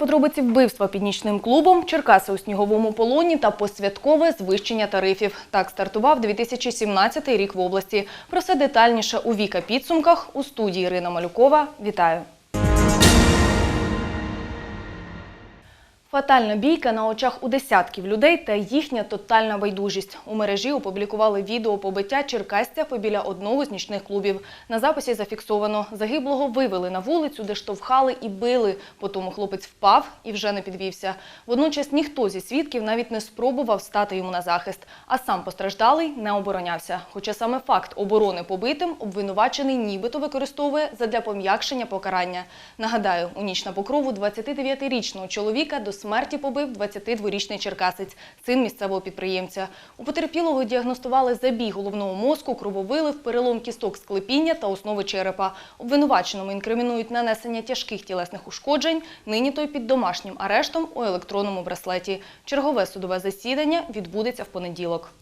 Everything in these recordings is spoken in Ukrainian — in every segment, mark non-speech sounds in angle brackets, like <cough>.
подробиці вбивства під нічним клубом, Черкаси у сніговому полоні та посвяткове звищення тарифів. Так стартував 2017 рік в області. Про все детальніше у Віка підсумках у студії Ірина Малюкова. Вітаю! Фатальна бійка на очах у десятків людей та їхня тотальна байдужість. У мережі опублікували відео побиття черкастя побіля одного з нічних клубів. На записі зафіксовано. Загиблого вивели на вулицю, де штовхали і били. Потім хлопець впав і вже не підвівся. Водночас ніхто зі свідків навіть не спробував стати йому на захист. А сам постраждалий не оборонявся. Хоча саме факт оборони побитим обвинувачений нібито використовує задля пом'якшення покарання. Нагадаю, у ніч на покрову 29-річного чоловіка до смерті побив 22-річний черкасець, син місцевого підприємця. У потерпілого діагностували забій головного мозку, крововилив, перелом кісток склепіння та основи черепа. Обвинуваченому інкримінують нанесення тяжких тілесних ушкоджень. Нині той під домашнім арештом у електронному браслеті. Чергове судове засідання відбудеться в понеділок.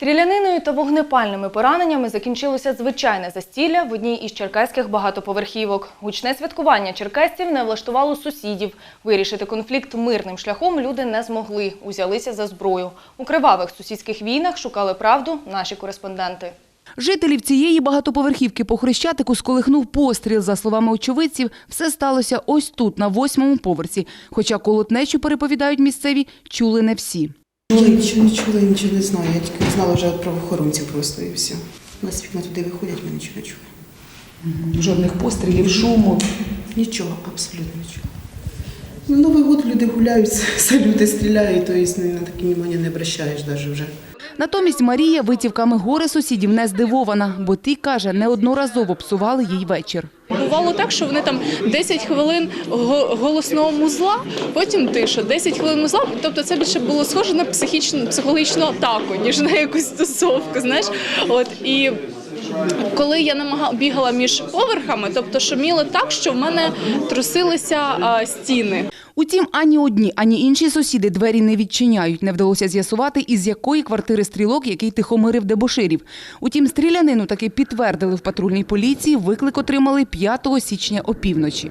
Стріляниною та вогнепальними пораненнями закінчилося звичайне застілля в одній із черкаських багатоповерхівок. Гучне святкування черкасців не влаштувало сусідів. Вирішити конфлікт мирним шляхом люди не змогли. Узялися за зброю. У кривавих сусідських війнах шукали правду наші кореспонденти. Жителів цієї багатоповерхівки по Хрещатику сколихнув постріл. За словами очевидців, все сталося ось тут, на восьмому поверсі. Хоча колотнечу, переповідають місцеві, чули не всі. Чула, нічого не чула, нічого не знаю. Я тільки знала вже від правоохоронців просто і все. У нас вікна туди виходять, ми нічого не чули. Жодних пострілів, шуму. Нічого, абсолютно нічого. На Новий год люди гуляють, <laughs> салюти стріляють, то есть, на таке внимання не обращаєш навіть вже. Натомість Марія витівками горе сусідів не здивована, бо ті, каже, неодноразово псували їй вечір. Бувало так, що вони там 10 хвилин го- голосного музла, потім тиша, 10 хвилин музла. Тобто це більше було схоже на психічну психологічну атаку, ніж на якусь стосовку. Знаєш, от і. Коли я намагала бігала між поверхами, тобто шуміло так, що в мене трусилися а, стіни. Утім, ані одні, ані інші сусіди двері не відчиняють. Не вдалося з'ясувати, із якої квартири стрілок, який тихомирив дебоширів. Утім, стрілянину таки підтвердили в патрульній поліції. Виклик отримали 5 січня опівночі.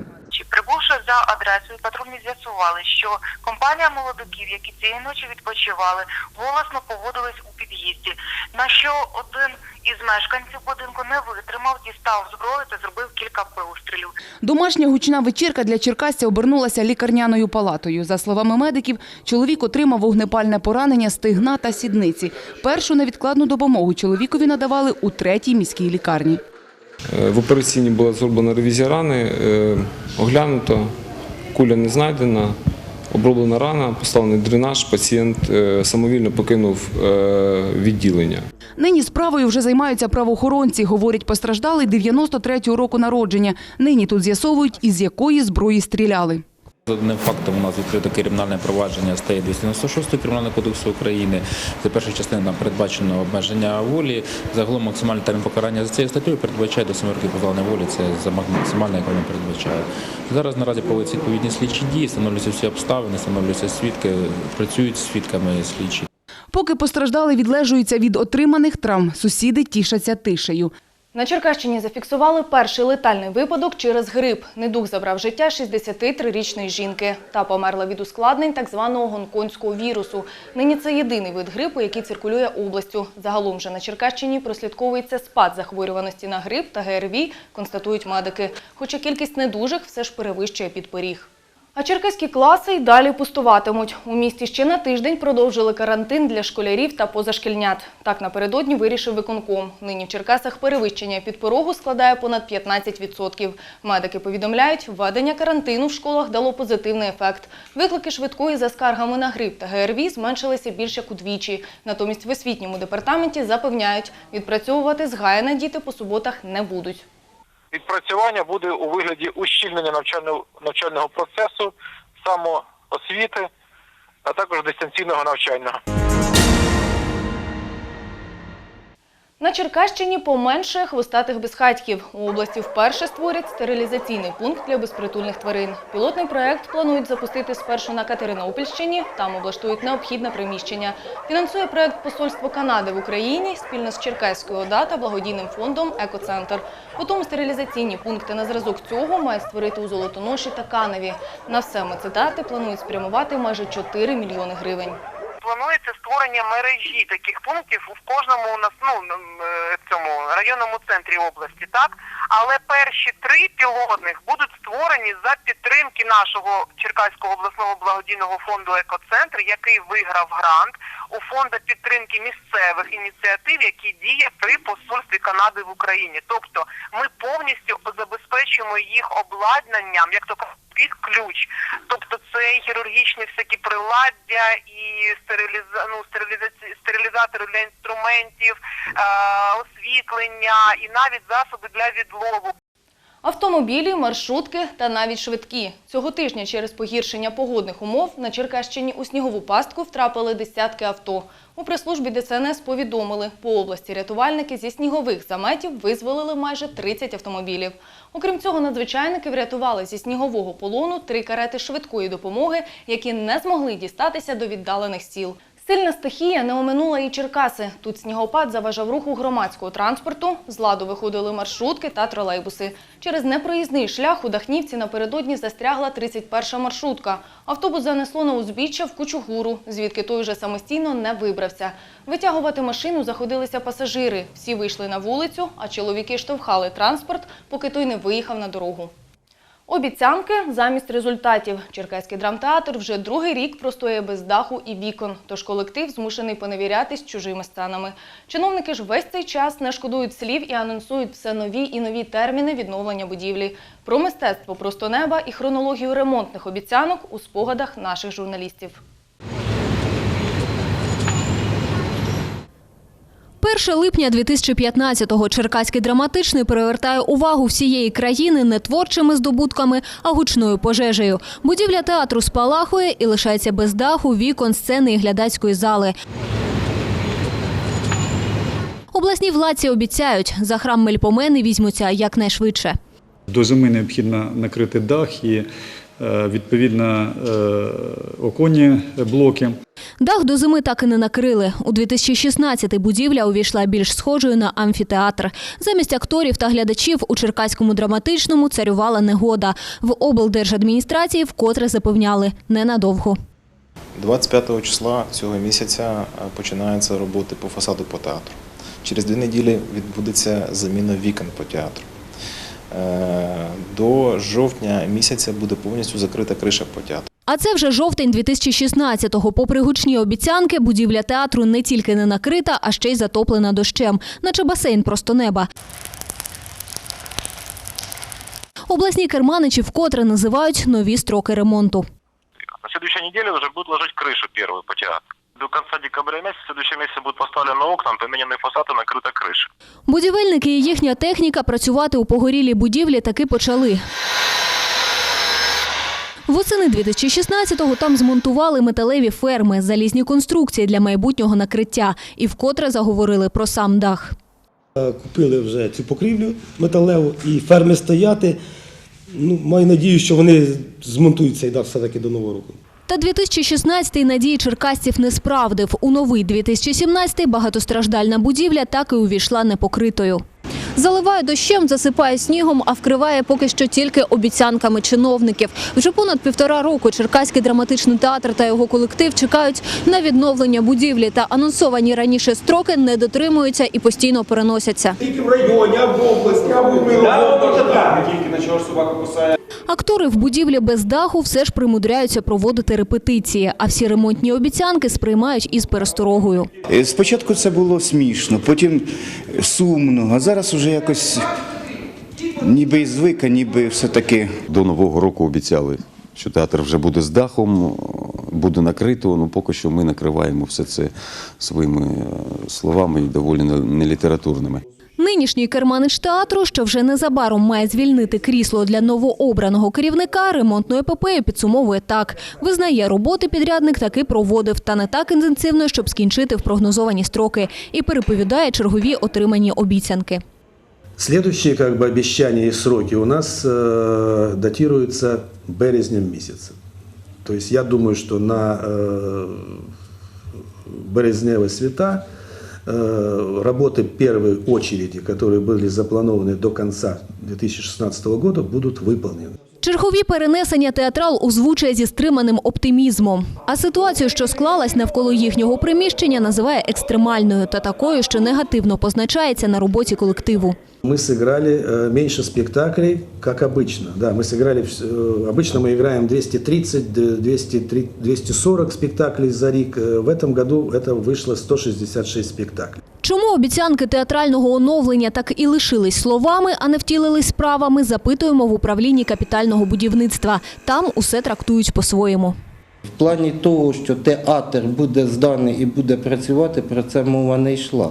Чи прибувши за адресою, патрульні з'ясували, що компанія молодиків, які цієї ночі відпочивали, голосно поводились у під'їзді. На що один із мешканців будинку не витримав, дістав зброю та зробив кілька пострілів. Домашня гучна вечірка для черкасця обернулася лікарняною палатою. За словами медиків, чоловік отримав вогнепальне поранення стигна та сідниці. Першу невідкладну допомогу чоловікові надавали у третій міській лікарні. Е, В операційній була зроблена ревізія рани, е, оглянуто, куля не знайдена, оброблена рана, поставлений дренаж, пацієнт е, самовільно покинув відділення. Нині справою вже займаються правоохоронці, говорять постраждалий 93-го року народження. Нині тут з'ясовують, із якої зброї стріляли. За одним фактом у нас відкрито кримінальне провадження стає 296 Кримінального кодексу України. За перша частина там передбачено обмеження волі. Загалом максимальний термін покарання за цією статтею передбачає до 7 років позбавлення волі. Це за максимальне, яке воно передбачає. Зараз наразі проводяться відповідні слідчі дії, встановлюються всі обставини, встановлюються свідки, працюють з свідками слідчі. Поки постраждали відлежуються від отриманих травм, сусіди тішаться тишею. На Черкащині зафіксували перший летальний випадок через грип. Недуг забрав життя 63-річної жінки. Та померла від ускладнень так званого гонконгського вірусу. Нині це єдиний вид грипу, який циркулює областю. Загалом же на Черкащині прослідковується спад захворюваності на грип та ГРВІ, констатують медики. Хоча кількість недужих все ж перевищує підпоріг. А черкаські класи й далі пустуватимуть. У місті ще на тиждень продовжили карантин для школярів та позашкільнят. Так напередодні вирішив виконком. Нині в Черкасах перевищення підпорогу складає понад 15%. Медики повідомляють, введення карантину в школах дало позитивний ефект. Виклики швидкої за скаргами на грип та ГРВІ зменшилися більш як удвічі. Натомість в освітньому департаменті запевняють, відпрацьовувати згаяне діти по суботах не будуть. Відпрацювання буде у вигляді ущільнення навчального, навчального процесу, самоосвіти, а також дистанційного навчання. На Черкащині поменшає хвостатих безхатьків. У області вперше створять стерилізаційний пункт для безпритульних тварин. Пілотний проект планують запустити спершу на Катеринопільщині. Там облаштують необхідне приміщення. Фінансує проект Посольство Канади в Україні спільно з Черкаською ОДА та благодійним фондом Екоцентр. Потім стерилізаційні пункти на зразок цього мають створити у Золотоноші та Каневі. На все мецедати планують спрямувати майже 4 мільйони гривень. Планується створення мережі таких пунктів в кожному нас ну е, цьому районному центрі області, так але перші три пілотних будуть створені за підтримки нашого Черкаського обласного благодійного фонду Екоцентр, який виграв грант у фонду підтримки місцевих ініціатив, які діє при посольстві Канади в Україні. Тобто ми повністю забезпечуємо їх обладнанням, як то кажуть, під ключ. Тобто це хірургічні всякі приладдя, і стериліза... ну, стерилізаці... стерилізатори для інструментів, освітлення, і навіть засоби для відлову. Автомобілі, маршрутки та навіть швидкі. Цього тижня через погіршення погодних умов на Черкащині у снігову пастку втрапили десятки авто. У прес-службі ДСНС повідомили, по області рятувальники зі снігових заметів визволили майже 30 автомобілів. Окрім цього, надзвичайники врятували зі снігового полону три карети швидкої допомоги, які не змогли дістатися до віддалених сіл. Сильна стихія не оминула і Черкаси. Тут снігопад заважав руху громадського транспорту, з ладу виходили маршрутки та тролейбуси. Через непроїзний шлях у Дахнівці напередодні застрягла 31-ша маршрутка. Автобус занесло на узбіччя в Кучугуру, звідки той вже самостійно не вибрався. Витягувати машину заходилися пасажири. Всі вийшли на вулицю, а чоловіки штовхали транспорт, поки той не виїхав на дорогу. Обіцянки замість результатів. Черкаський драмтеатр вже другий рік простоє без даху і вікон, тож колектив змушений поневірятись чужими станами. Чиновники ж весь цей час не шкодують слів і анонсують все нові і нові терміни відновлення будівлі. Про мистецтво просто неба і хронологію ремонтних обіцянок у спогадах наших журналістів. 1 липня 2015-го Черкаський драматичний перевертає увагу всієї країни не творчими здобутками, а гучною пожежею. Будівля театру спалахує і лишається без даху, вікон, сцени і глядацької зали. Обласні владці обіцяють, за храм Мельпомени візьмуться якнайшвидше. До зими необхідно накрити дах і відповідно е, оконні блоки. Дах до зими так і не накрили. У 2016-й будівля увійшла більш схожою на амфітеатр. Замість акторів та глядачів у Черкаському драматичному царювала негода. В облдержадміністрації вкотре запевняли – ненадовго. 25 числа цього місяця е, починаються роботи по фасаду по театру. Через дві неділі відбудеться заміна вікон по театру. Е, До жовтня місяця буде повністю закрита криша по театру. А це вже жовтень 2016-го. Попри гучні обіцянки, будівля театру не тільки не накрита, а ще й затоплена дощем, наче басейн просто неба. Обласні керманичі вкотре називають нові строки ремонту. На следующей неделе уже будут ложить крышу первую по театру. До конца декабря месяца, в следующем месяце будут поставлены окна, поменены фасады, накрыта крыша. Будівельники і їхня техніка працювати у погорілій будівлі таки почали. Восени 2016-го там змонтували металеві ферми, залізні конструкції для майбутнього накриття і вкотре заговорили про сам дах. Е, Купили вже цю покрівлю металеву і ферми стояти. Ну, маю надію, що вони змонтують цей дах все-таки до нового року. Та 2016-й надії черкасців не справдив. У новий 2017-й багатостраждальна будівля так і увійшла непокритою. Заливає дощем, засипає снігом, а вкриває поки що тільки обіцянками чиновників. Вже понад півтора року Черкаський драматичний театр та його колектив чекають на відновлення будівлі. Та анонсовані раніше строки не дотримуються і постійно переносяться. Тільки в районі, а в області, а в Актори в будівлі без даху все ж примудряються проводити репетиції, а всі ремонтні обіцянки сприймають із пересторогою. Е, Спочатку це було смішно, потім сумно, а зараз уже якось ніби і звика, ніби все-таки. До Нового року обіцяли, що театр вже буде з дахом, буде накрито. Ну поки що ми накриваємо все це своїми е, словами і доволі нелітературними. Нинішній керманич театру, що вже незабаром має звільнити крісло для новообраного керівника, ремонтну епопею підсумовує так. Визнає, роботи підрядник таки проводив, та не так інтенсивно, щоб скінчити в прогнозовані строки. І переповідає чергові отримані обіцянки. Следующие как бы, обещания и сроки у нас э, датируются березнем месяца. То есть я думаю, что на э, березневые света э, работы первой очереди, которые были запланованы до конца 2016 года, будут выполнены. Чергові перенесення театрал озвучує зі стриманим оптимізмом. А ситуацію, що склалась навколо їхнього приміщення, називає екстремальною та такою, що негативно позначається на роботі колективу. Мы сыграли э, меньше спектаклей, как обычно. Да, мы сыграли, э, обычно мы играем 230, д- 200, 240 спектаклей за рік. Э, В этом году это вышло 166 спектаклей. Чому обіцянки театрального оновлення так і лишились словами, а не втілились справами, запитуємо в управлінні капітального будівництва. Там усе трактують по-своєму. В плані того, що театр буде зданий і буде працювати, про це мова не йшла.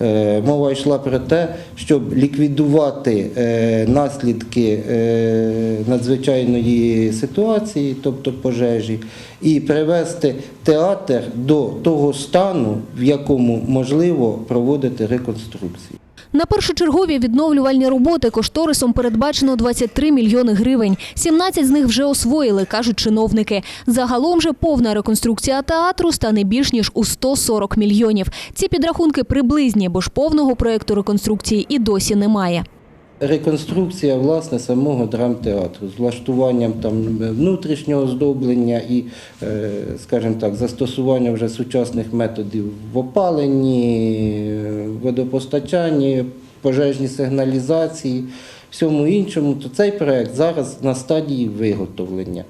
Е, Мова йшла про те, щоб ліквідувати е, наслідки е, надзвичайної ситуації, тобто пожежі, і привести театр до того стану, в якому можливо проводити реконструкцію. На першочергові відновлювальні роботи кошторисом передбачено 23 мільйони гривень. 17 з них вже освоїли, кажуть чиновники. Загалом же повна реконструкція театру стане більш ніж у 140 мільйонів. Ці підрахунки приблизні, бо ж повного проєкту реконструкції і досі немає. Реконструкція власне самого драмтеатру з влаштуванням там внутрішнього оздоблення і, е, скажімо так, застосування вже сучасних методів в опаленні, е, водопостачанні, пожежній сигналізації, всьому іншому, то цей проект зараз на стадії виготовлення.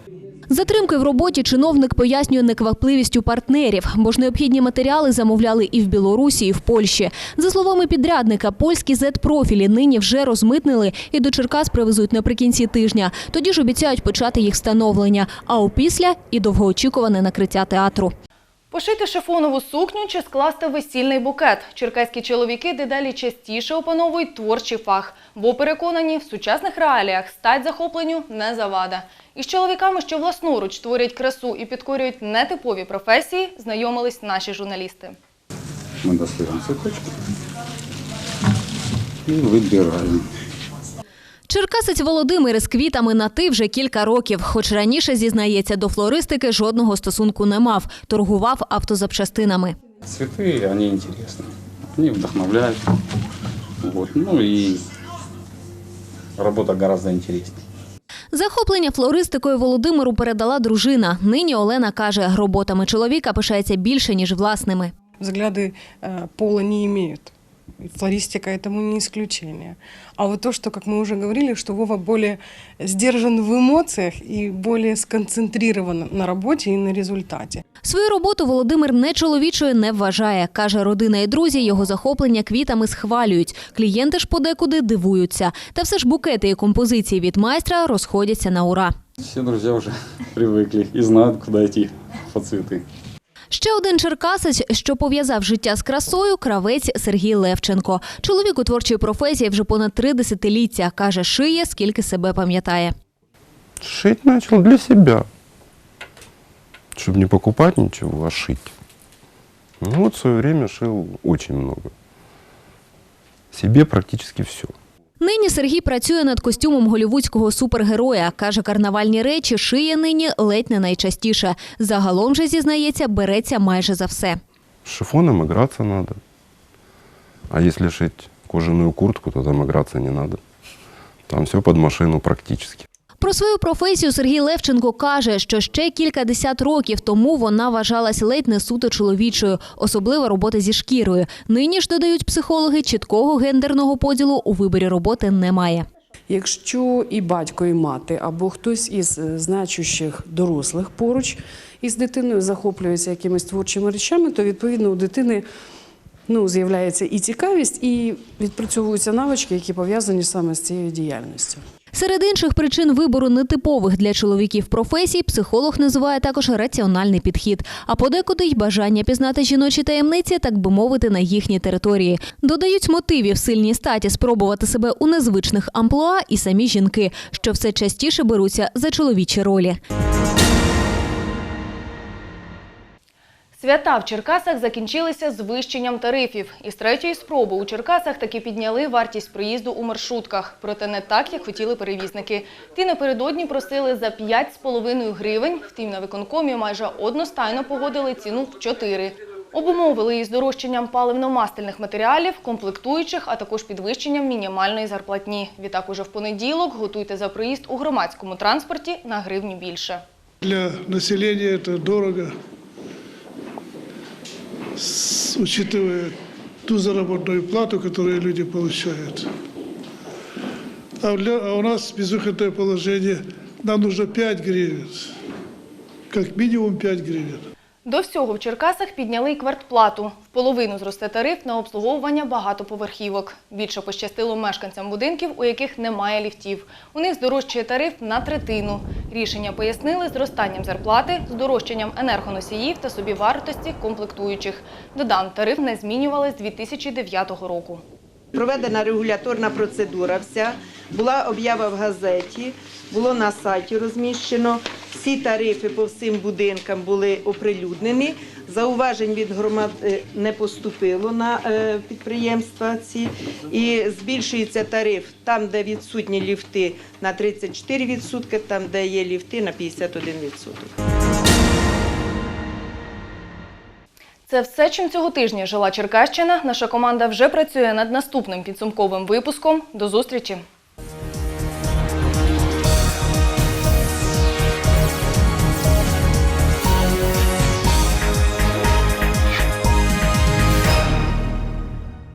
Затримки в роботі чиновник пояснює неквапливістю партнерів, бо ж необхідні матеріали замовляли і в Білорусі, і в Польщі. За словами підрядника, польські Z-профілі нині вже розмитнили і до Черкас привезуть наприкінці тижня. Тоді ж обіцяють почати їх встановлення, а опісля і довгоочікуване накриття театру. Пошити шифонову сукню чи скласти весільний букет. Черкаські чоловіки дедалі частіше опановують творчий фах, бо переконані, в сучасних реаліях стать захопленню не завада. Із чоловіками, що власноруч творять красу і підкорюють нетипові професії, знайомились наші журналісти. Мы достаем цветочки и выбираем. Черкасець Володимир із квітами на ти вже кілька років. Хоч раніше, зізнається, до флористики жодного стосунку не мав. Торгував автозапчастинами. Цветы, они интересны, они вдохновляют. Вот. Ну и работа гораздо интереснее. Захоплення флористикою Володимиру передала дружина. Нині Олена каже, роботами чоловіка пишається більше, ніж власними. Взгляды э, пола не имеют. И Флористика этому не исключение. А вот то, что, как мы уже говорили, что Вова более сдержан в эмоциях и более сконцентрирован на работе и на результате. Свою роботу Володимир не чоловічою не вважає. Каже, родина і друзі його захоплення квітами схвалюють. Клієнти ж подекуди дивуються. Та все ж букети і композиції від майстра розходяться на ура. Все друзья уже привыкли и знают, куда идти по цветы. Ще один черкасець, що пов'язав життя з красою, кравець Сергій Левченко. Чоловік у творчій професії вже понад три десятиліття. Каже, шиє, скільки себе пам'ятає. Шить начал для себя. Чтобы не покупать ничего, а шить. Ну вот в свое время шил очень много. Себе практически все. Нині Сергій працює над костюмом голівудського супергероя. Каже, карнавальні речі шиє нині ледь не найчастіше. Загалом же зізнається, береться майже за все. Шифоном гратися треба. А якщо шити кожаную куртку, то там гратися не треба. Там все під машину практически. Про свою професію Сергій Левченко каже, що ще кілька десят років тому вона вважалась ледь не суто чоловічою, особливо робота зі шкірою. Нині ж додають психологи, чіткого гендерного поділу у виборі роботи немає. Якщо і батько, і мати, або хтось із значущих дорослих поруч із дитиною захоплюється якимись творчими речами, то відповідно у дитини ну, з'являється і цікавість, і відпрацьовуються навички, які пов'язані саме з цією діяльністю. Серед інших причин вибору нетипових для чоловіків професій психолог називає також раціональний підхід, а подекуди й бажання пізнати жіночі таємниці, так би мовити, на їхній території. Додають мотивів сильній статі спробувати себе у незвичних амплуа і самі жінки, що все частіше беруться за чоловічі ролі. Свята в Черкасах закінчилися звищенням тарифів. І з третьої спроби у Черкасах таки підняли вартість проїзду у маршрутках. Проте не так, як хотіли перевізники. Ті напередодні просили за 5,5 гривень. Втім, на виконкомі майже одностайно погодили ціну в 4. Обумовили її здорожчанням паливно-мастильних матеріалів, комплектуючих, а також підвищенням мінімальної зарплатні. Відтак уже в понеділок готуйте за проїзд у громадському транспорті на гривню більше. Для населения это дорого, учитывая ту заработную плату, которую люди получают. А, для- а у нас безвыходное положение, нам нужно 5 гривен, как минимум 5 гривен. До всього в Черкасах підняли й квартплату. В половину зросте тариф на обслуговування багатоповерхівок. Більше пощастило мешканцям будинків, у яких немає ліфтів. У них здорожчає тариф на третину. Рішення пояснили зростанням зарплати, здорожчанням енергоносіїв та собівартості комплектуючих. Додам, тариф не змінювали з 2009 року. Проведена регуляторна процедура вся, була об'ява в газеті, було на сайті розміщено. Всі тарифи по всім будинкам були оприлюднені. Зауважень від громад е, не поступило на е, підприємства ці. І збільшується тариф там, де відсутні ліфти на 34%, там, де є ліфти на 51%. Це все, чим цього тижня жила Черкащина. Наша команда вже працює над наступним підсумковим випуском. До зустрічі!